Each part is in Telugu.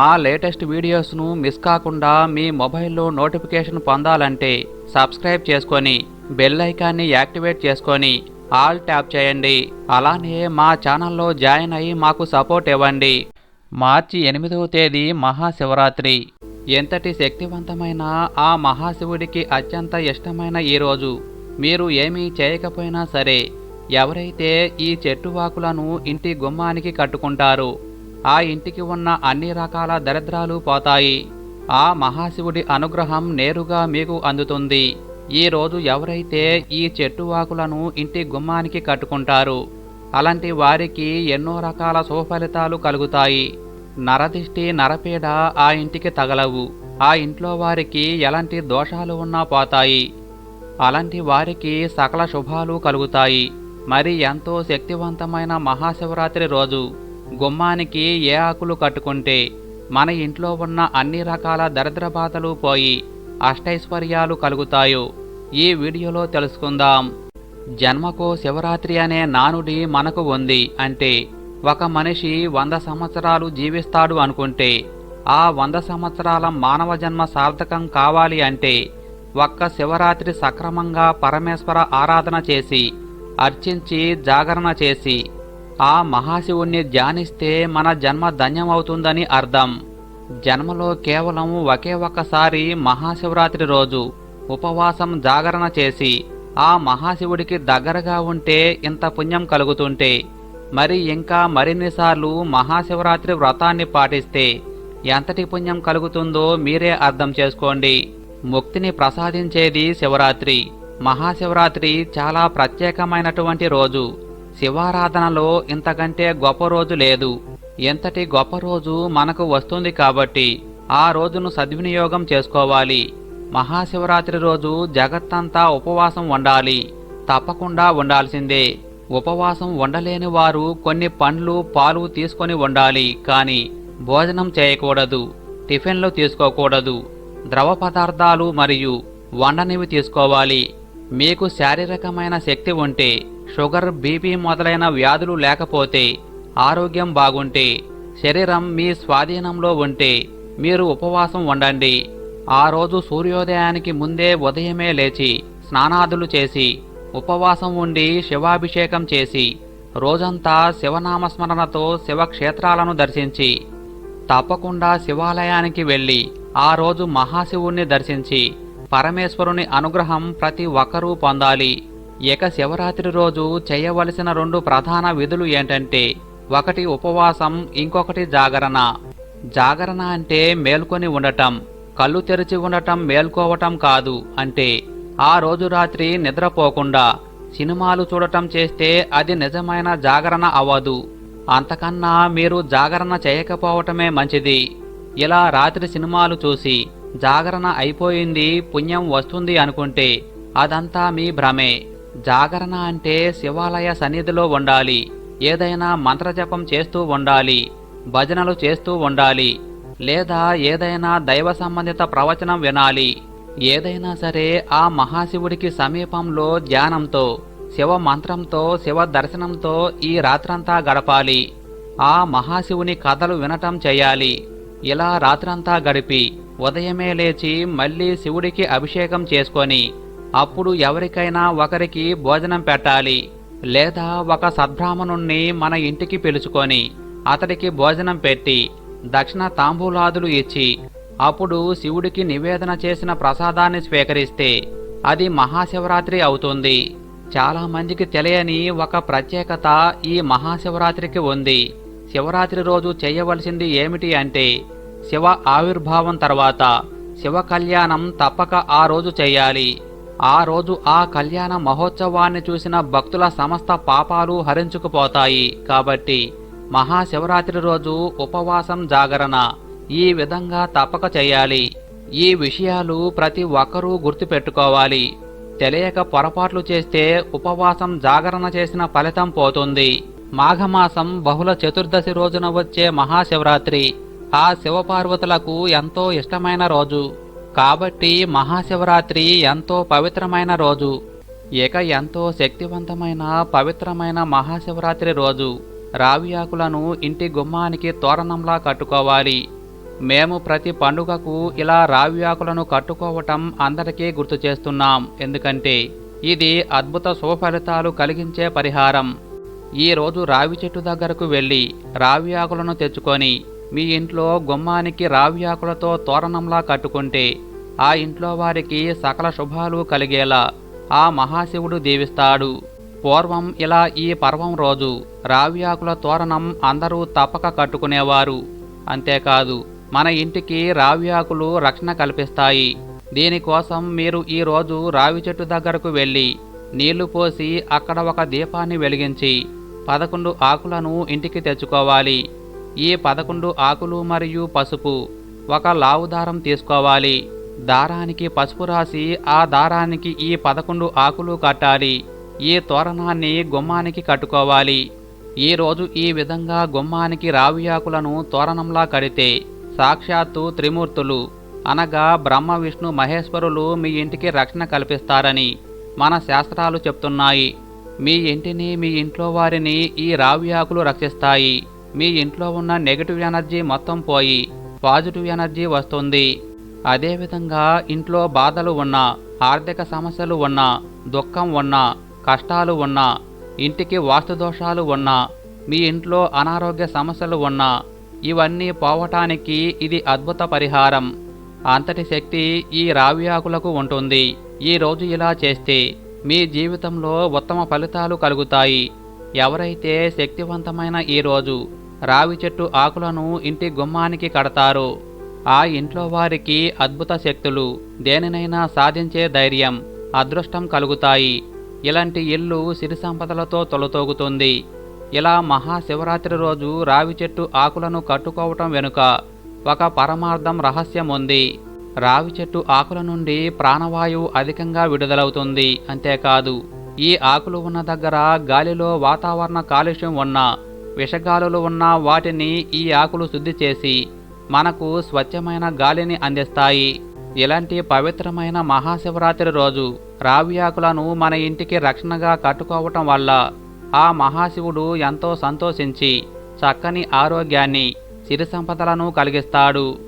మా లేటెస్ట్ వీడియోస్ను మిస్ కాకుండా మీ మొబైల్లో నోటిఫికేషన్ పొందాలంటే సబ్స్క్రైబ్ చేసుకొని బెల్ ఐకాన్ని యాక్టివేట్ చేసుకొని ఆల్ ట్యాప్ చేయండి. అలానే మా ఛానల్లో జాయిన్ అయ్యి మాకు సపోర్ట్ ఇవ్వండి. మార్చి ఎనిమిదవ తేదీ మహాశివరాత్రి. ఎంతటి శక్తివంతమైన ఆ మహాశివుడికి అత్యంత ఇష్టమైన ఈ రోజు. మీరు ఏమీ చేయకపోయినా సరే ఎవరైతే ఈ చెట్టు వాకులను ఇంటి గుమ్మానికి కట్టుకుంటారు ఆ ఇంటికి ఉన్న అన్ని రకాల దరిద్రాలు పోతాయి. ఆ మహాశివుడి అనుగ్రహం నేరుగా మీకు అందుతుంది. ఈ రోజు ఎవరైతే ఈ చెట్టు వాకులను ఇంటి గుమ్మానికి కట్టుకుంటారు అలాంటి వారికి ఎన్నో రకాల సుఫలితాలు కలుగుతాయి. నరదిష్టి నరపీడ ఆ ఇంటికి తగలవు. ఆ ఇంట్లో వారికి ఎలాంటి దోషాలు ఉన్నా పోతాయి. అలాంటి వారికి సకల శుభాలు కలుగుతాయి. మరి ఎంతో శక్తివంతమైన మహాశివరాత్రి రోజు. గుమ్మానికి ఏ ఆకులు కట్టుకుంటే మన ఇంట్లో ఉన్న అన్ని రకాల దరిద్ర బాధలు పోయి అష్టైశ్వర్యాలు కలుగుతాయో ఈ వీడియోలో తెలుసుకుందాం. జన్మకు శివరాత్రి అనే నానుడి మనకు ఉంది అంటే ఒక మనిషి వంద సంవత్సరాలు జీవిస్తాడు అనుకుంటే ఆ వంద సంవత్సరాల మానవ జన్మ సార్థకం కావాలి అంటే ఒక్క శివరాత్రి సక్రమంగా పరమేశ్వర ఆరాధన చేసి అర్చించి జాగరణ చేసి ఆ మహాశివుణ్ణి ధ్యానిస్తే మన జన్మ ధన్యమవుతుందని అర్థం. జన్మలో కేవలం ఒకే ఒక్కసారి మహాశివరాత్రి రోజు ఉపవాసం జాగరణ చేసి ఆ మహాశివుడికి దగ్గరగా ఉంటే ఇంత పుణ్యం కలుగుతుంటే మరి ఇంకా మరిన్నిసార్లు మహాశివరాత్రి వ్రతాన్ని పాటిస్తే ఎంతటి పుణ్యం కలుగుతుందో మీరే అర్థం చేసుకోండి. ముక్తిని ప్రసాదించేది శివరాత్రి. మహాశివరాత్రి చాలా ప్రత్యేకమైనటువంటి రోజు. శివారాధనలో ఇంతకంటే గొప్ప రోజు లేదు. ఎంతటి గొప్ప రోజు మనకు వస్తుంది కాబట్టి ఆ రోజును సద్వినియోగం చేసుకోవాలి. మహాశివరాత్రి రోజు జగత్తంతా ఉపవాసం ఉండాలి తప్పకుండా ఉండాల్సిందే ఉపవాసం ఉండలేని వారు కొన్ని పండ్లు పాలు తీసుకొని ఉండాలి కానీ భోజనం చేయకూడదు టిఫిన్లు తీసుకోకూడదు ద్రవ పదార్థాలు మరియు వండనివి తీసుకోవాలి. మీకు శారీరకమైన శక్తి ఉంటే షుగర్ బీపీ మొదలైన వ్యాధులు లేకపోతే ఆరోగ్యం బాగుంటే శరీరం మీ స్వాధీనంలో ఉంటే మీరు ఉపవాసం ఉండండి. ఆ రోజు సూర్యోదయానికి ముందే ఉదయమే లేచి స్నానాదులు చేసి ఉపవాసం ఉండి శివాభిషేకం చేసి రోజంతా శివనామస్మరణతో శివక్షేత్రాలను దర్శించి తప్పకుండా శివాలయానికి వెళ్ళి ఆ రోజు మహాశివుణ్ణి దర్శించి పరమేశ్వరుని అనుగ్రహం ప్రతి ఒక్కరూ పొందాలి. ఇక శివరాత్రి రోజు చేయవలసిన రెండు ప్రధాన విధులు ఏంటంటే ఒకటి ఉపవాసం ఇంకొకటి జాగరణ. జాగరణ అంటే మేల్కొని ఉండటం కళ్ళు తెరిచి ఉండటం మేల్కోవటం కాదు అంటే ఆ రోజు రాత్రి నిద్రపోకుండా సినిమాలు చూడటం చేస్తే అది నిజమైన జాగరణ అవ్వదు. అంతకన్నా మీరు జాగరణ చేయకపోవటమే మంచిది. ఇలా రాత్రి సినిమాలు చూసి జాగరణ అయిపోయింది పుణ్యం వస్తుంది అనుకుంటే అదంతా మీ భ్రమే. జాగరణ అంటే శివాలయ సన్నిధిలో ఉండాలి ఏదైనా మంత్రజపం చేస్తూ ఉండాలి భజనలు చేస్తూ ఉండాలి లేదా ఏదైనా దైవ సంబంధిత ప్రవచనం వినాలి. ఏదైనా సరే ఆ మహాశివుడికి సమీపంలో ధ్యానంతో శివ మంత్రంతో శివ దర్శనంతో ఈ రాత్రంతా గడపాలి. ఆ మహాశివుని కథలు వినటం చేయాలి. ఇలా రాత్రంతా గడిపి ఉదయమే లేచి మళ్ళీ శివుడికి అభిషేకం చేసుకొని అప్పుడు ఎవరికైనా ఒకరికి భోజనం పెట్టాలి లేదా ఒక సద్బ్రాహ్మణుణ్ణి మన ఇంటికి పిలుచుకొని అతడికి భోజనం పెట్టి దక్షిణ తాంబూలాదులు ఇచ్చి అప్పుడు శివుడికి నివేదన చేసిన ప్రసాదాన్ని స్వీకరిస్తే అది మహాశివరాత్రి అవుతుంది. చాలా మందికి తెలియని ఒక ప్రత్యేకత ఈ మహాశివరాత్రికి ఉంది. శివరాత్రి రోజు చేయవలసింది ఏమిటి అంటే శివ ఆవిర్భావం తర్వాత శివ కళ్యాణం తప్పక ఆ రోజు చేయాలి. ఆ రోజు ఆ కళ్యాణ మహోత్సవాన్ని చూసిన భక్తుల సమస్త పాపాలు హరించుకుపోతాయి. కాబట్టి మహాశివరాత్రి రోజు ఉపవాసం జాగరణ ఈ విధంగా తప్పక చేయాలి. ఈ విషయాలు ప్రతి ఒక్కరూ గుర్తుపెట్టుకోవాలి. తెలియక పొరపాట్లు చేస్తే ఉపవాసం జాగరణ చేసిన ఫలితం పోతుంది. మాఘమాసం బహుళ చతుర్దశి రోజున వచ్చే మహాశివరాత్రి ఆ శివపార్వతులకు ఎంతో ఇష్టమైన రోజు. కాబట్టి మహాశివరాత్రి ఎంతో పవిత్రమైన రోజు. ఇక ఎంతో శక్తివంతమైన పవిత్రమైన మహాశివరాత్రి రోజు. రావి ఆకులను ఇంటి గుమ్మానికి తోరణంలా కట్టుకోవాలి. మేము ప్రతి పండుగకు ఇలా రావి ఆకులను కట్టుకోవటం అందరికీ గుర్తు చేస్తున్నాం. ఎందుకంటే ఇది అద్భుత శుభఫలితాలు కలిగించే పరిహారం. ఈ రోజు రావి చెట్టు దగ్గరకు వెళ్ళి రావి ఆకులను తెచ్చుకొని మీ ఇంట్లో గుమ్మానికి రావి ఆకులతో తోరణంలా కట్టుకుంటే ఆ ఇంట్లో వారికి సకల శుభాలు కలిగేలా ఆ మహాశివుడు దీవిస్తాడు. పూర్వం ఇలా ఈ పర్వం రోజు రావి ఆకుల తోరణం అందరూ తప్పక కట్టుకునేవారు. అంతేకాదు మన ఇంటికి రావి ఆకులు రక్షణ కల్పిస్తాయి. దీనికోసం మీరు ఈరోజు రావి చెట్టు దగ్గరకు వెళ్ళి నీళ్ళు పోసి అక్కడ ఒక దీపాన్ని వెలిగించి పదకొండు ఆకులను ఇంటికి తెచ్చుకోవాలి. ఈ పదకొండు ఆకులు మరియు పసుపు ఒక లావు దారం తీసుకోవాలి. దారానికి పసుపు రాసి ఆ దారానికి ఈ పదకొండు ఆకులు కట్టాలి. ఈ తోరణాన్ని గుమ్మానికి కట్టుకోవాలి. ఈరోజు ఈ విధంగా గుమ్మానికి రావి ఆకులను తోరణంలా కడితే సాక్షాత్తు త్రిమూర్తులు అనగా బ్రహ్మ విష్ణు మహేశ్వరులు మీ ఇంటికి రక్షణ కల్పిస్తారని మన శాస్త్రాలు చెప్తున్నాయి. మీ ఇంటిని మీ ఇంట్లో వారిని ఈ రావి ఆకులు రక్షిస్తాయి. మీ ఇంట్లో ఉన్న నెగటివ్ ఎనర్జీ మొత్తం పోయి పాజిటివ్ ఎనర్జీ వస్తుంది. అదేవిధంగా ఇంట్లో బాధలు ఉన్నా ఆర్థిక సమస్యలు ఉన్నా దుఃఖం ఉన్నా కష్టాలు ఉన్నా ఇంటికి వాస్తు దోషాలు ఉన్నా మీ ఇంట్లో అనారోగ్య సమస్యలు ఉన్నా ఇవన్నీ పోవటానికి ఇది అద్భుత పరిహారం. అంతటి శక్తి ఈ రావి ఆకులకు ఉంటుంది. ఈ రోజు ఇలా చేస్తే మీ జీవితంలో ఉత్తమ ఫలితాలు కలుగుతాయి. ఎవరైతే శక్తివంతమైన ఈ రోజు రావి చెట్టు ఆకులను ఇంటి గుమ్మానికి కడతారు. ఆ ఇంట్లో వారికి అద్భుత శక్తులు దేనినైనా సాధించే ధైర్యం అదృష్టం కలుగుతాయి. ఇలాంటి ఇల్లు సిరి సంపదలతో తొలతోగుతుంది. ఇలా మహాశివరాత్రి రోజు రావి చెట్టు ఆకులను కట్టుకోవటం వెనుక ఒక పరమార్థం రహస్యం ఉంది. రావి చెట్టు ఆకుల నుండి ప్రాణవాయువు అధికంగా విడుదలవుతుంది అంతేకాదు ఈ ఆకులు ఉన్న దగ్గర గాలిలో వాతావరణ కాలుష్యం ఉన్నా విషగాలులు ఉన్న వాటిని ఈ ఆకులు శుద్ధి చేసి మనకు స్వచ్ఛమైన గాలిని అందిస్తాయి. ఇలాంటి పవిత్రమైన మహాశివరాత్రి రోజు రావి ఆకులను మన ఇంటికి రక్షణగా కట్టుకోవటం వల్ల ఆ మహాశివుడు ఎంతో సంతోషించి చక్కని ఆరోగ్యాన్ని సిరి సంపదలను కలిగిస్తాడు.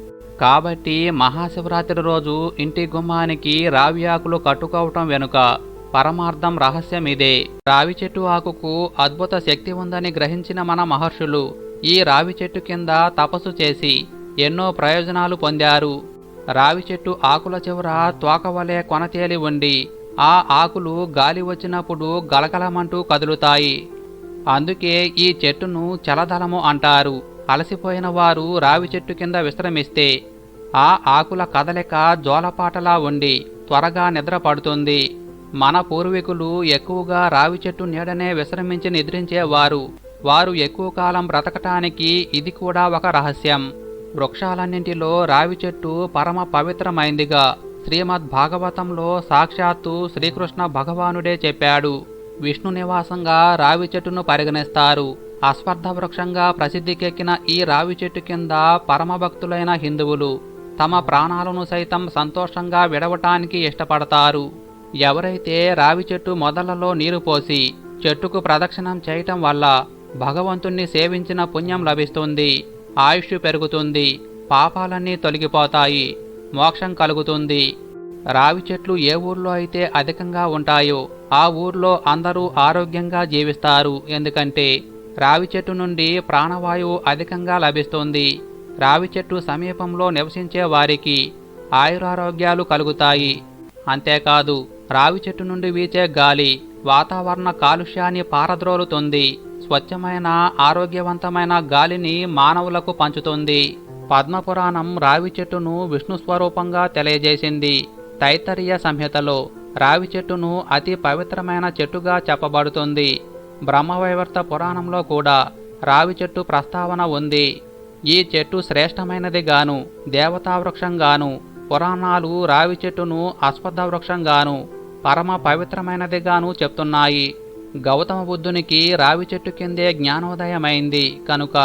కాబట్టి మహాశివరాత్రి రోజు ఇంటి గుమ్మానికి రావి ఆకులు కట్టుకోవటం వెనుక పరమార్థం రహస్యం ఇదే. రావి చెట్టు ఆకుకు అద్భుత శక్తి ఉందని గ్రహించిన మన మహర్షులు ఈ రావి చెట్టు కింద తపస్సు చేసి ఎన్నో ప్రయోజనాలు పొందారు. రావి చెట్టు ఆకుల చివర తోకవలే కొనతేలి ఉండి ఆ ఆకులు గాలి వచ్చినప్పుడు గలగలమంటూ కదులుతాయి. అందుకే ఈ చెట్టును చలదలము అంటారు. అలసిపోయిన వారు రావి చెట్టు కింద విశ్రమిస్తే ఆ ఆకుల కదలిక జోలపాటలా ఉండి త్వరగా నిద్ర పడుతుంది మన పూర్వీకులు ఎక్కువగా రావి చెట్టు నీడనే విశ్రమించి నిద్రించేవారు. వారు ఎక్కువ కాలం బ్రతకటానికి ఇది కూడా ఒక రహస్యం. వృక్షాలన్నింటిలో రావి చెట్టు పరమ పవిత్రమైందిగా. శ్రీమద్ భాగవతంలో సాక్షాత్తు శ్రీకృష్ణ భగవానుడే చెప్పాడు. విష్ణు నివాసంగా రావి చెట్టును పరిగణిస్తారు. అశ్వర్థ వృక్షంగా ప్రసిద్ధికెక్కిన ఈ రావి చెట్టు కింద పరమభక్తులైన హిందువులు తమ ప్రాణాలను సైతం సంతోషంగా విడవటానికి ఇష్టపడతారు. ఎవరైతే రావి చెట్టు మొదలలో నీరు పోసి చెట్టుకు ప్రదక్షిణం చేయటం వల్ల భగవంతుణ్ణి సేవించిన పుణ్యం లభిస్తుంది ఆయుష్ పెరుగుతుంది పాపాలన్నీ తొలగిపోతాయి మోక్షం కలుగుతుంది. రావి చెట్లు ఏ ఊర్లో అయితే అధికంగా ఉంటాయో ఆ ఊర్లో అందరూ ఆరోగ్యంగా జీవిస్తారు. ఎందుకంటే రావి చెట్టు నుండి ప్రాణవాయువు అధికంగా లభిస్తుంది. రావి చెట్టు సమీపంలో నివసించే వారికి ఆయురారోగ్యాలు కలుగుతాయి. అంతేకాదు రావి చెట్టు నుండి వీచే గాలి వాతావరణ కాలుష్యాన్ని పారద్రోలుతుంది. స్వచ్ఛమైన ఆరోగ్యవంతమైన గాలిని మానవులకు పంచుతుంది. పద్మపురాణం రావి చెట్టును విష్ణు స్వరూపంగా తెలియజేసింది. తైతరీయ సంహితలో రావి చెట్టును అతి పవిత్రమైన చెట్టుగా చెప్పబడుతుంది. బ్రహ్మవైవర్త పురాణంలో కూడా రావి చెట్టు ప్రస్తావన ఉంది. ఈ చెట్టు శ్రేష్టమైనది గాను దేవతా వృక్షంగాను పురాణాలు రావి చెట్టును అశ్వద్ధ వృక్షంగాను పరమ పవిత్రమైనదిగాను చెప్తున్నాయి. గౌతమ బుద్ధునికి రావి చెట్టు కిందే జ్ఞానోదయమైంది. కనుక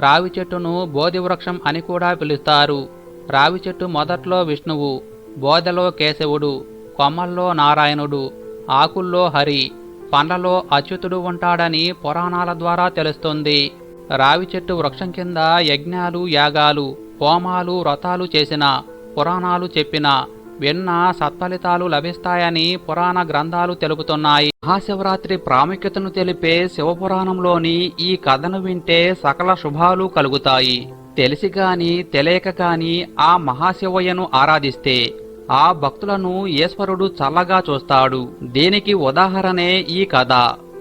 రావి చెట్టును బోధి వృక్షం అని కూడా పిలుస్తారు. రావి చెట్టు మొదట్లో విష్ణువు బోధలో కేశవుడు కొమ్మల్లో నారాయణుడు ఆకుల్లో హరి పండ్లలో అచ్యుతుడు ఉంటాడని పురాణాల ద్వారా తెలుస్తుంది. రావి చెట్టు వృక్షం కింద యజ్ఞాలు యాగాలు హోమాలు వ్రతాలు చేసిన పురాణాలు చెప్పిన విన్న సత్ఫలితాలు లభిస్తాయని పురాణ గ్రంథాలు తెలుపుతున్నాయి. మహాశివరాత్రి ప్రాముఖ్యతను తెలిపే శివపురాణంలోని ఈ కథను వింటే సకల శుభాలు కలుగుతాయి. తెలిసి గాని తెలియక గాని ఆ మహాశివయ్యను ఆరాధిస్తే ఆ భక్తులను ఈశ్వరుడు చల్లగా చూస్తాడు. దీనికి ఉదాహరణే ఈ కథ.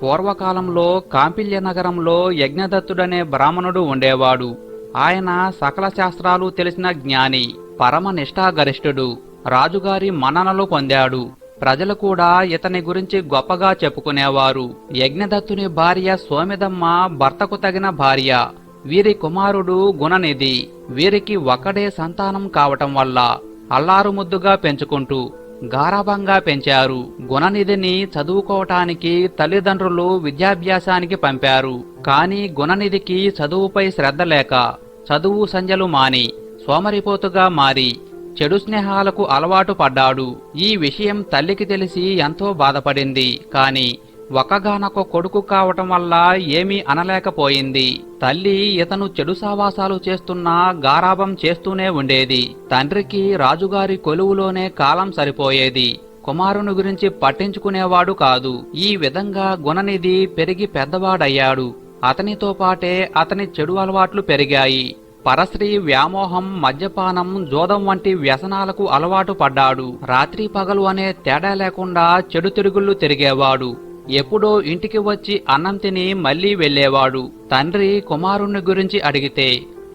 పూర్వకాలంలో కాంపిల్య నగరంలో యజ్ఞదత్తుడనే బ్రాహ్మణుడు ఉండేవాడు. ఆయన సకల శాస్త్రాలు తెలిసిన జ్ఞాని పరమ నిష్ఠాగరిష్ఠుడు. రాజుగారి మన్ననలు పొందాడు. ప్రజలు కూడా ఇతని గురించి గొప్పగా చెప్పుకునేవారు. యజ్ఞదత్తుని భార్య సోమిదమ్మ భర్తకు తగిన భార్య. వీరి కుమారుడు గుణనిధి. వీరికి ఒక్కడే సంతానం కావటం వల్ల అల్లారు ముద్దుగా పెంచుకుంటూ గారాభంగా పెంచారు. గుణనిధిని చదువుకోవటానికి తల్లిదండ్రులు విద్యాభ్యాసానికి పంపారు. కాని గుణనిధికి చదువుపై శ్రద్ధ లేక చదువు సంజలు మాని సోమరిపోతుగా మారి చెడు స్నేహాలకు అలవాటు పడ్డాడు. ఈ విషయం తల్లికి తెలిసి ఎంతో బాధపడింది. కాని ఒకగానొక కొడుకు కావటం వల్ల ఏమీ అనలేకపోయింది. తల్లి ఇతను చెడు సావాసాలు చేస్తున్నా గారాభం చేస్తూనే ఉండేది. తండ్రికి రాజుగారి కొలువులోనే కాలం సరిపోయేది. కుమారుని గురించి పట్టించుకునేవాడు కాదు. ఈ విధంగా గుణనిధి పెరిగి పెద్దవాడయ్యాడు. అతనితో పాటే అతని చెడు అలవాట్లు పెరిగాయి. పరశ్రీ వ్యామోహం మద్యపానం జోదం వంటి వ్యసనాలకు అలవాటు పడ్డాడు. రాత్రి పగలు అనే తేడా లేకుండా చెడు తిరుగుళ్ళు తిరిగేవాడు. ఎప్పుడో ఇంటికి వచ్చి అన్నం తిని మళ్ళీ వెళ్ళేవాడు తండ్రి కుమారుణ్ణి గురించి అడిగితే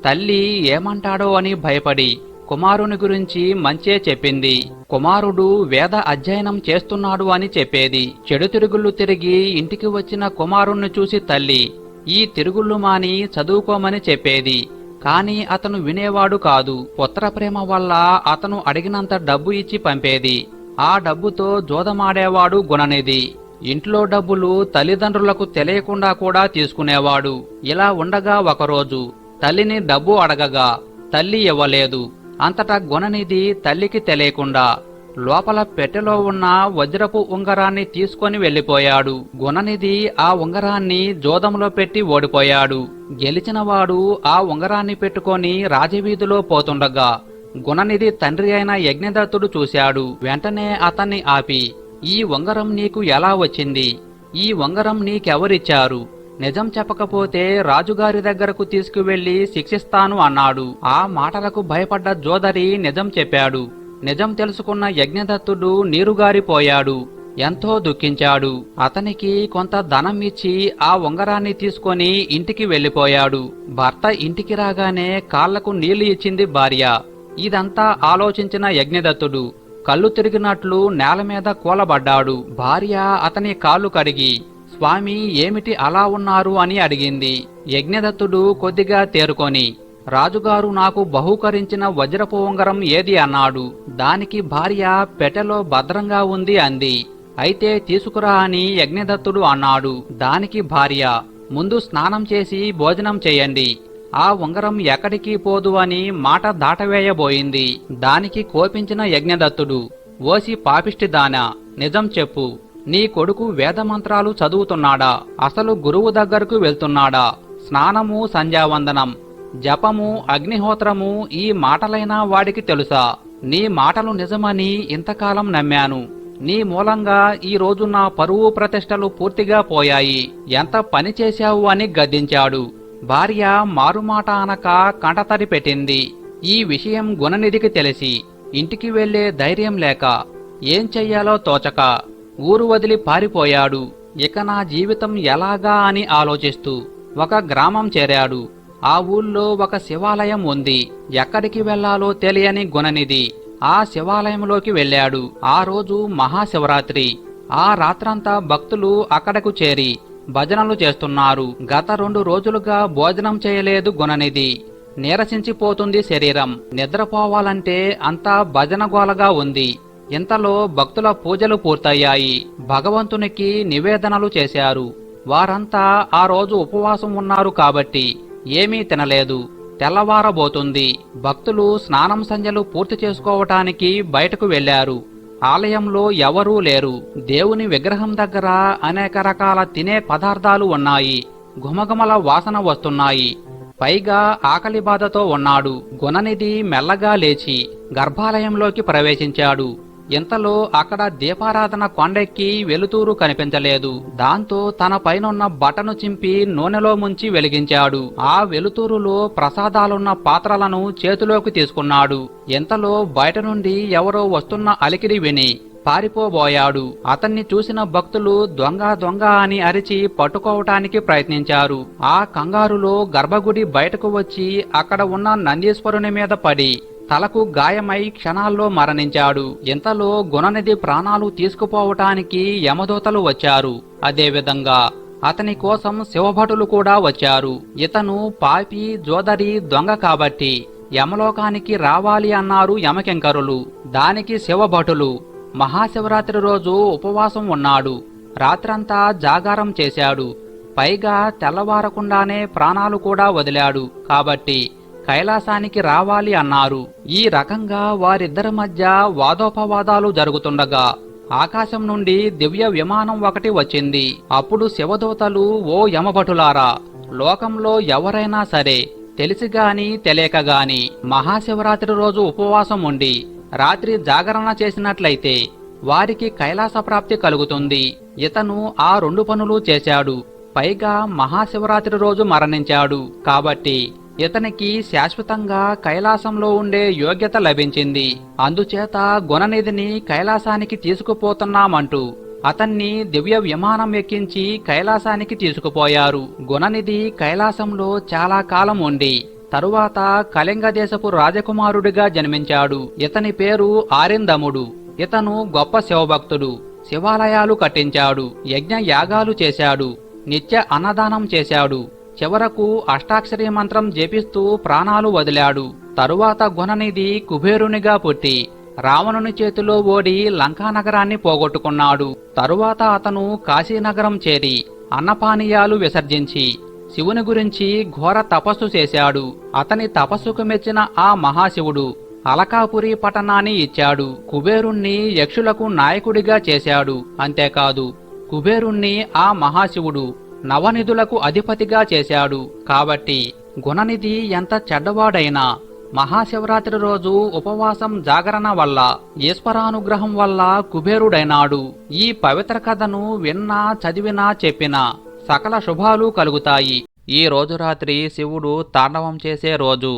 తల్లి ఏమంటాడో అని భయపడి కుమారుని గురించి మంచే చెప్పింది. కుమారుడు వేద అధ్యయనం చేస్తున్నాడు అని చెప్పేది. చెడు తిరుగుళ్ళు తిరిగి ఇంటికి వచ్చిన కుమారుణ్ణి చూసి తల్లి ఈ తిరుగుళ్ళు మాని చదువుకోమని చెప్పేది. కాని అతను వినేవాడు కాదు. పుత్ర ప్రేమ వల్ల అతను అడిగినంత డబ్బు ఇచ్చి పంపేది. ఆ డబ్బుతో జోదమాడేవాడు గుణనిధి. ఇంట్లో డబ్బులు తల్లిదండ్రులకు తెలియకుండా కూడా తీసుకునేవాడు. ఇలా ఉండగా ఒకరోజు తల్లిని డబ్బు అడగగా తల్లి ఇవ్వలేదు. అంతటా గుణనిధి తల్లికి తెలియకుండా లోపల పెట్టెలో ఉన్న వజ్రపు ఉంగరాన్ని తీసుకొని వెళ్ళిపోయాడు గుణనిధి ఆ ఉంగరాన్ని జోదంలో పెట్టి ఓడిపోయాడు. గెలిచినవాడు ఆ ఉంగరాన్ని పెట్టుకొని రాజవీధిలో పోతుండగా గుణనిధి తండ్రి అయిన యజ్ఞదత్తుడు చూశాడు. వెంటనే అతన్ని ఆపి ఈ ఉంగరం నీకు ఎలా వచ్చింది? ఈ ఉంగరం నీకెవరిచ్చారు? నిజం చెప్పకపోతే రాజుగారి దగ్గరకు తీసుకువెళ్ళి శిక్షిస్తాను అన్నాడు. ఆ మాటలకు భయపడ్డ జోదరి నిజం చెప్పాడు. నిజం తెలుసుకున్న యజ్ఞదత్తుడు నీరుగారిపోయాడు. ఎంతో దుఃఖించాడు. అతనికి కొంత ధనం ఇచ్చి ఆ ఉంగరాన్ని తీసుకొని ఇంటికి వెళ్ళిపోయాడు భర్త ఇంటికి రాగానే కాళ్ళకు నీళ్ళు ఇచ్చింది భార్య. ఇదంతా ఆలోచించిన యజ్ఞదత్తుడు కళ్ళు తిరిగినట్లు నేల మీద కూలబడ్డాడు. భార్య అతని కాళ్ళు కడిగి స్వామి ఏమిటి అలా ఉన్నారు? అని అడిగింది. యజ్ఞదత్తుడు కొద్దిగా తేరుకొని రాజుగారు నాకు బహూకరించిన వజ్రపు ఉంగరం ఏది అన్నాడు. దానికి భార్య పెట్టెలో భద్రంగా ఉంది అంది. అయితే తీసుకురా అని యజ్ఞదత్తుడు అన్నాడు. దానికి భార్య ముందు స్నానం చేసి భోజనం చేయండి. ఆ ఉంగరం ఎక్కడికి పోదు అని మాట దాటవేయబోయింది. దానికి కోపించిన యజ్ఞదత్తుడు ఓసి పాపిష్టి దానా నిజం చెప్పు. నీ కొడుకు వేదమంత్రాలు చదువుతున్నాడా? అసలు గురువు దగ్గరకు వెళ్తున్నాడా? స్నానము సంధ్యావందనం. జపము అగ్నిహోత్రము ఈ మాటలైనా వాడికి తెలుసా? నీ మాటలు నిజమని ఇంతకాలం నమ్మాను. నీ మూలంగా ఈ రోజు నా పరువు ప్రతిష్టలు పూర్తిగా పోయాయి. ఎంత పని చేశావు అని గద్దించాడు. భార్య మారుమాట అనక కంటతడి పెట్టింది. ఈ విషయం గుణనిధికి తెలిసి ఇంటికి వెళ్ళే ధైర్యం లేక ఏం చెయ్యాలో తోచక ఊరు వదిలి పారిపోయాడు. ఇక నా జీవితం ఎలాగా అని ఆలోచిస్తూ ఒక గ్రామం చేరాడు. ఆ ఊళ్ళో ఒక శివాలయం ఉంది. ఎక్కడికి వెళ్ళాలో తెలియని గుణనిధి. ఆ శివాలయంలోకి వెళ్ళాడు. ఆ రోజు మహాశివరాత్రి. ఆ రాత్రంతా భక్తులు అక్కడకు చేరి భజనలు చేస్తున్నారు. గత రెండు రోజులుగా భోజనం చేయలేదు గుణనిధి. నీరసించిపోతుంది శరీరం. నిద్రపోవాలంటే అంతా భజనగోలగా ఉంది. ఇంతలో భక్తుల పూజలు పూర్తయ్యాయి. భగవంతునికి నివేదనలు చేశారు. వారంతా ఆ రోజు ఉపవాసం ఉన్నారు కాబట్టి ఏమీ తినలేదు. తెల్లవారబోతుంది. భక్తులు స్నానం సంజలు పూర్తి చేసుకోవటానికి బయటకు వెళ్ళారు ఆలయంలో ఎవరూ లేరు. దేవుని విగ్రహం దగ్గర అనేక రకాల తినే పదార్థాలు ఉన్నాయి. గుమగుమల వాసన వస్తున్నాయి. పైగా ఆకలి బాధతో ఉన్నాడు. గుణనిధి మెల్లగా లేచి గర్భాలయంలోకి ప్రవేశించాడు. ఇంతలో అక్కడ దీపారాధన కొండెక్కి వెలుతూరు కనిపించలేదు. దాంతో తన పైనున్న బటను చింపి నూనెలో ముంచి వెలిగించాడు. ఆ వెలుతూరులో ప్రసాదాలున్న పాత్రలను చేతిలోకి తీసుకున్నాడు. ఇంతలో బయట నుండి ఎవరో వస్తున్న అలికిడి విని పారిపోబోయాడు. అతన్ని చూసిన భక్తులు దొంగ దొంగ అని అరిచి పట్టుకోవటానికి ప్రయత్నించారు. ఆ కంగారులో గర్భగుడి బయటకు వచ్చి అక్కడ ఉన్న నందీశ్వరుని మీద పడి తలకు గాయమై క్షణాల్లో మరణించాడు. ఇంతలో గుణనిధి ప్రాణాలు తీసుకుపోవటానికి యమదూతలు వచ్చారు. అదేవిధంగా అతని కోసం శివభటులు కూడా వచ్చారు. ఇతను పాపి జోదరి దొంగ కాబట్టి యమలోకానికి రావాలి అన్నారు యమకింకరులు. దానికి శివభటులు మహాశివరాత్రి రోజు ఉపవాసం ఉన్నాడు. రాత్రంతా జాగారం చేశాడు. పైగా తెల్లవారకుండానే ప్రాణాలు కూడా వదిలాడు. కాబట్టి కైలాసానికి రావాలి అన్నారు. ఈ రకంగా వారిద్దరి మధ్య వాదోపవాదాలు జరుగుతుండగా ఆకాశం నుండి దివ్య విమానం ఒకటి వచ్చింది. అప్పుడు శివదూతలు ఓ యమభటులారా లోకంలో ఎవరైనా సరే తెలిసి తెలియకగాని తెలియక మహాశివరాత్రి రోజు ఉపవాసం ఉండి రాత్రి జాగరణ చేసినట్లయితే వారికి కైలాస ప్రాప్తి కలుగుతుంది. ఇతను ఆ రెండు పనులు చేశాడు. పైగా మహాశివరాత్రి రోజు మరణించాడు. కాబట్టి ఇతనికి శాశ్వతంగా కైలాసంలో ఉండే యోగ్యత లభించింది. అందుచేత గుణనిధిని కైలాసానికి తీసుకుపోతున్నామంటూ అతన్ని దివ్య విమానం ఎక్కించి కైలాసానికి తీసుకుపోయారు. గుణనిధి కైలాసంలో చాలా కాలం ఉండి తరువాత కళింగ దేశపు రాజకుమారుడిగా జన్మించాడు. ఇతని పేరు ఆరిందముడు. ఇతను గొప్ప శివభక్తుడు. శివాలయాలు కట్టించాడు. యజ్ఞ యాగాలు చేశాడు. నిత్య అన్నదానం చేశాడు. చివరకు అష్టాక్షరి మంత్రం జపిస్తూ ప్రాణాలు వదిలాడు. తరువాత గుణనిధి కుబేరునిగా పుట్టి రావణుని చేతిలో ఓడి లంకానగరాన్ని పోగొట్టుకున్నాడు. తరువాత అతను కాశీనగరం చేరి అన్నపానీయాలు విసర్జించి శివుని గురించి ఘోర తపస్సు చేశాడు. అతని తపస్సుకు మెచ్చిన ఆ మహాశివుడు అలకాపురి పట్టణాన్ని ఇచ్చాడు. కుబేరుణ్ణి యక్షులకు నాయకుడిగా చేశాడు. అంతేకాదు కుబేరుణ్ణి ఆ మహాశివుడు నవనిధులకు అధిపతిగా చేశాడు. కాబట్టి గుణనిధి ఎంత చెడ్డవాడైనా మహాశివరాత్రి రోజు ఉపవాసం జాగరణ వల్ల ఈశ్వరానుగ్రహం వల్ల కుబేరుడైనాడు. ఈ పవిత్ర కథను విన్నా చదివినా చెప్పినా సకల శుభాలు కలుగుతాయి. ఈ రోజు రాత్రి శివుడు తాండవం చేసే రోజు.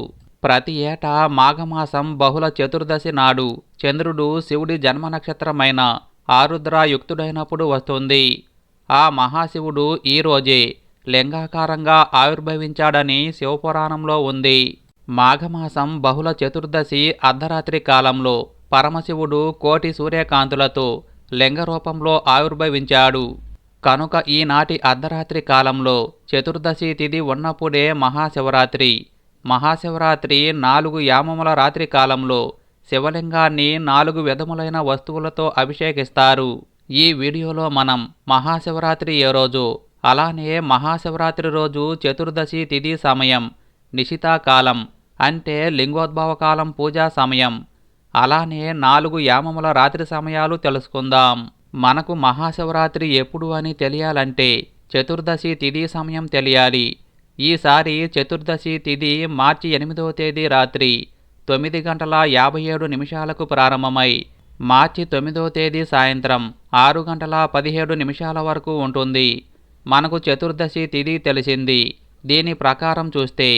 ప్రతి ఏటా మాఘమాసం బహుళ చతుర్దశి నాడు చంద్రుడు శివుడి జన్మ నక్షత్రమైన ఆరుద్ర యుక్తుడైనప్పుడు వస్తుంది. ఆ మహాశివుడు ఈరోజే లింగాకారంగా ఆవిర్భవించాడని శివపురాణంలో ఉంది. మాఘమాసం బహుళ చతుర్దశి అర్ధరాత్రి కాలంలో పరమశివుడు కోటి సూర్యకాంతులతో లింగ రూపంలో ఆవిర్భవించాడు. కనుక ఈనాటి అర్ధరాత్రి కాలంలో చతుర్దశి తిథి ఉన్నప్పుడే మహాశివరాత్రి. మహాశివరాత్రి నాలుగు యామముల రాత్రి కాలంలో శివలింగాన్ని నాలుగు విధములైన వస్తువులతో అభిషేకిస్తారు. ఈ వీడియోలో మనం మహాశివరాత్రి ఏ రోజు? అలానే మహాశివరాత్రి రోజు చతుర్దశి తిథి సమయం నిశితాకాలం అంటే లింగోద్భవ కాలం పూజా సమయం. అలానే నాలుగు యామముల రాత్రి సమయాలు తెలుసుకుందాం. మనకు మహాశివరాత్రి ఎప్పుడు అని తెలియాలంటే చతుర్దశి తిథి సమయం తెలియాలి. ఈసారి చతుర్దశి తిథి మార్చి ఎనిమిదవ తేదీ రాత్రి తొమ్మిది గంటల యాభై ఏడు నిమిషాలకు ప్రారంభమై మార్చి తొమ్మిదవ తేదీ సాయంత్రం ఆరు గంటల పదిహేడు నిమిషాల వరకు ఉంటుంది. మనకు చతుర్దశి తిథి తెలిసింది. దీని ప్రకారం చూస్తే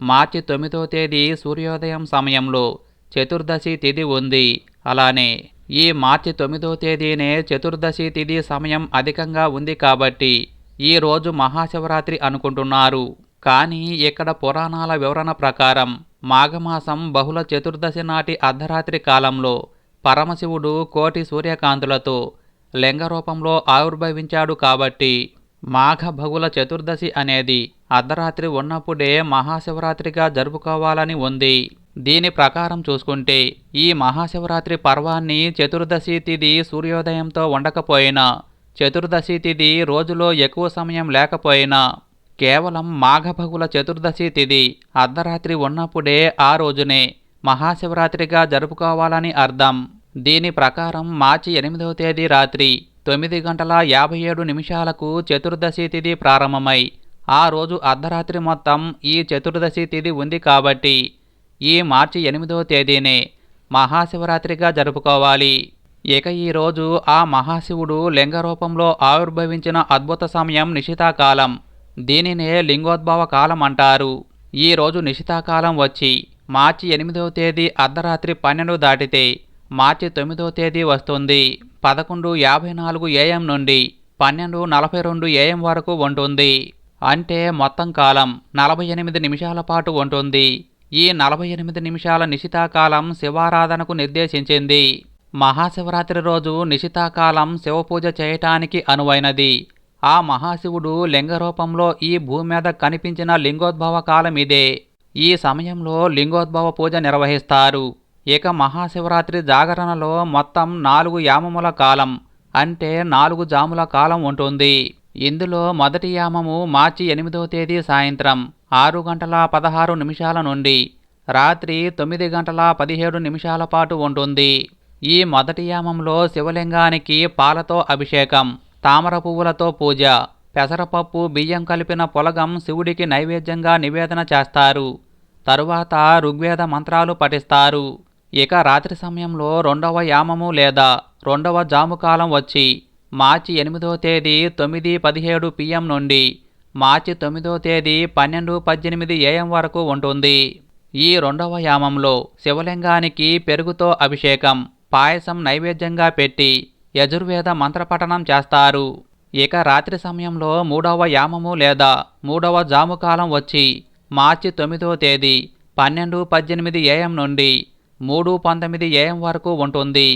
మార్చి తొమ్మిదో తేదీ సూర్యోదయం సమయంలో చతుర్దశి తిథి ఉంది. అలానే ఈ మార్చి తొమ్మిదో తేదీనే చతుర్దశి తిథి సమయం అధికంగా ఉంది కాబట్టి ఈ రోజు మహాశివరాత్రి అనుకుంటున్నారు. కానీ ఇక్కడ పురాణాల వివరణ ప్రకారం మాఘమాసం బహుళ చతుర్దశి నాటి అర్ధరాత్రి కాలంలో పరమశివుడు కోటి సూర్యకాంతులతో లింగ రూపంలో ఆవిర్భవించాడు కాబట్టి మాఘ చతుర్దశి అనేది అర్ధరాత్రి ఉన్నప్పుడే మహాశివరాత్రిగా జరుపుకోవాలని ఉంది. దీని ప్రకారం చూసుకుంటే ఈ మహాశివరాత్రి పర్వాన్ని చతుర్దశి తిథి సూర్యోదయంతో ఉండకపోయినా చతుర్దశి తిథి రోజులో ఎక్కువ సమయం లేకపోయినా కేవలం మాఘభగుల చతుర్దశి తిథి అర్ధరాత్రి ఉన్నప్పుడే ఆ రోజునే మహాశివరాత్రిగా జరుపుకోవాలని అర్థం. దీని ప్రకారం మార్చి ఎనిమిదవ తేదీ రాత్రి తొమ్మిది గంటల యాభై ఏడు నిమిషాలకు చతుర్దశి తిథి ప్రారంభమై ఆ రోజు అర్ధరాత్రి మొత్తం ఈ చతుర్దశి తిథి ఉంది కాబట్టి ఈ మార్చి ఎనిమిదవ తేదీనే మహాశివరాత్రిగా జరుపుకోవాలి. ఇక ఈరోజు ఆ మహాశివుడు లింగ రూపంలో ఆవిర్భవించిన అద్భుత సమయం నిశితాకాలం. దీనినే లింగోద్భవ కాలం అంటారు ఈ రోజు నిశితాకాలం వచ్చి మార్చి ఎనిమిదవ తేదీ అర్ధరాత్రి పన్నెండు దాటితే మార్చి తొమ్మిదవ తేదీ వస్తుంది. పదకొండు యాభై నాలుగు ఏఎం నుండి పన్నెండు నలభై రెండు ఏఎం వరకు ఉంటుంది. అంటే మొత్తం కాలం నలభై ఎనిమిది నిమిషాల పాటు ఉంటుంది. ఈ నలభై ఎనిమిది నిమిషాల నిశితాకాలం శివారాధనకు నిర్దేశించింది. మహాశివరాత్రి రోజు నిశితాకాలం శివపూజ చేయటానికి అనువైనది. ఆ మహాశివుడు లింగ రూపంలో ఈ భూమి మీద కనిపించిన లింగోద్భవ కాలం ఇదే. ఈ సమయంలో లింగోద్భవ పూజ నిర్వహిస్తారు. ఇక మహాశివరాత్రి జాగరణలో మొత్తం నాలుగు యామముల కాలం అంటే నాలుగు జాముల కాలం ఉంటుంది. ఇందులో మొదటి యామము మార్చి ఎనిమిదవ తేదీ సాయంత్రం ఆరు గంటల పదహారు నిమిషాల నుండి రాత్రి తొమ్మిది గంటల పదిహేడు నిమిషాల పాటు ఉంటుంది. ఈ మొదటి యామంలో శివలింగానికి పాలతో అభిషేకం తామర పువ్వులతో పూజ పెసరపప్పు బియ్యం కలిపిన పొలగం శివుడికి నైవేద్యంగా నివేదన చేస్తారు. తరువాత ఋగ్వేద మంత్రాలు పఠిస్తారు. ఇక రాత్రి సమయంలో రెండవ యామము లేదా రెండవ జాముకాలం వచ్చి మార్చి ఎనిమిదో తేదీ తొమ్మిది పదిహేడు పిఎం నుండి మార్చి తొమ్మిదో తేదీ పన్నెండు పద్దెనిమిది ఏఎం వరకు ఉంటుంది. ఈ రెండవ యామంలో శివలింగానికి పెరుగుతో అభిషేకం పాయసం నైవేద్యంగా పెట్టి యజుర్వేద మంత్రపఠనం చేస్తారు. ఇక రాత్రి సమయంలో మూడవ యామము లేదా మూడవ జాముకాలం వచ్చి మార్చి తొమ్మిదో తేదీ పన్నెండు పద్దెనిమిది ఏఎం నుండి మూడు పంతొమ్మిది ఏఎం వరకు ఉంటుంది.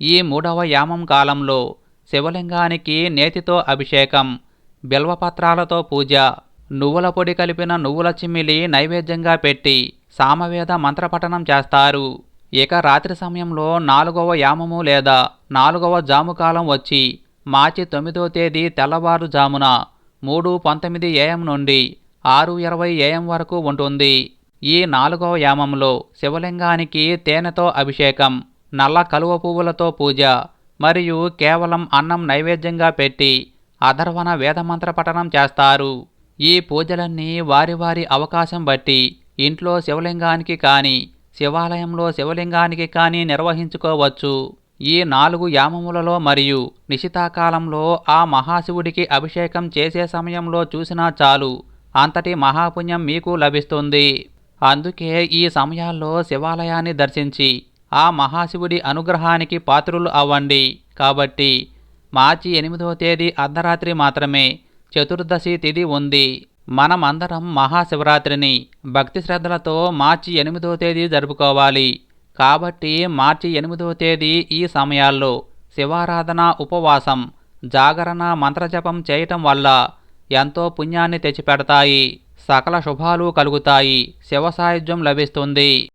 ఈ మూడవ యామం కాలంలో శివలింగానికి నేతితో అభిషేకం బిల్వపత్రాలతో పూజ నువ్వుల పొడి కలిపిన నువ్వుల చిమ్మిలి నైవేద్యంగా పెట్టి సామవేద మంత్రపఠనం చేస్తారు. ఇక రాత్రి సమయంలో నాలుగవ యామము లేదా నాలుగవ జాముకాలం వచ్చి మార్చి తొమ్మిదో తేదీ తెల్లవారుజామున మూడు పంతొమ్మిది ఏఎం నుండి ఆరు ఇరవై ఏఎం వరకు ఉంటుంది. ఈ నాలుగవ యామంలో శివలింగానికి తేనెతో అభిషేకం నల్ల కలువ పువ్వులతో పూజ మరియు కేవలం అన్నం నైవేద్యంగా పెట్టి అధర్వణ వేదమంత్ర పఠనం చేస్తారు. ఈ పూజలన్నీ వారి వారి అవకాశం బట్టి ఇంట్లో శివలింగానికి కానీ శివాలయంలో శివలింగానికి కానీ నిర్వహించుకోవచ్చు. ఈ నాలుగు యామములలో మరియు నిశితాకాలంలో ఆ మహాశివుడికి అభిషేకం చేసే సమయంలో చూసినా చాలు. అంతటి మహాపుణ్యం మీకు లభిస్తుంది. అందుకే ఈ సమయాల్లో శివాలయాన్ని దర్శించి ఆ మహాశివుడి అనుగ్రహానికి పాత్రులు అవ్వండి. కాబట్టి మార్చి ఎనిమిదవ తేదీ అర్ధరాత్రి మాత్రమే చతుర్దశి తిథి ఉంది. మనమందరం మహాశివరాత్రిని భక్తి శ్రద్ధలతో మార్చి ఎనిమిదవ తేదీ జరుపుకోవాలి. కాబట్టి మార్చి ఎనిమిదవ తేదీ ఈ సమయాల్లో శివారాధన ఉపవాసం జాగరణ మంత్రజపం చేయటం వల్ల ఎంతో పుణ్యాన్ని తెచ్చిపెడతాయి. సకల శుభాలు కలుగుతాయి. శివ సాయుధ్యం లభిస్తుంది.